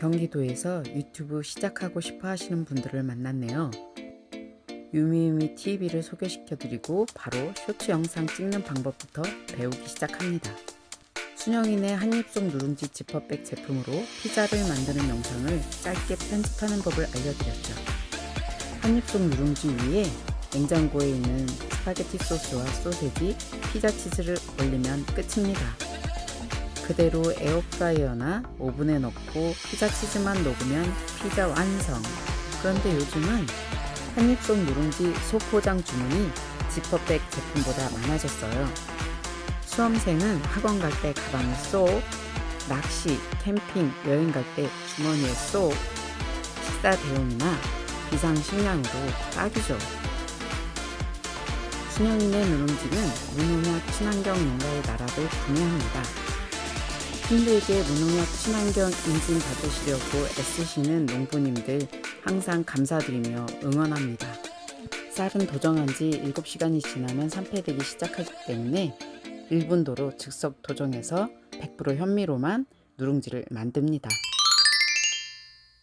경기도에서 유튜브 시작하고 싶어 하시는 분들을 만났네요. 유미유미 TV를 소개시켜드리고 바로 쇼츠 영상 찍는 방법부터 배우기 시작합니다. 순영이네 한입속 누룽지 지퍼백 제품으로 피자를 만드는 영상을 짧게 편집하는 법을 알려드렸죠. 한입속 누룽지 위에 냉장고에 있는 스파게티 소스와 소세지, 피자 치즈를 올리면 끝입니다. 그대로 에어프라이어나 오븐에 넣고 피자 치즈만 녹으면 피자 완성. 그런데 요즘은 한입속 누룽지 소포장 주문이 지퍼백 제품보다 많아졌어요. 수험생은 학원 갈 때 가방에 쏙, 낚시, 캠핑, 여행 갈 때 주머니에 쏙, 식사 대용이나 비상 식량으로 딱이죠. 순영이네 누룽지는 무농약 친환경 농가의 나라로 구매합니다. 힘들게 무농약 친환경 인증 받으시려고 애쓰시는 농부님들 항상 감사드리며 응원합니다. 쌀은 도정한 지 7시간이 지나면 산패되기 시작하기 때문에 1분도로 즉석 도정해서 100% 현미로만 누룽지를 만듭니다.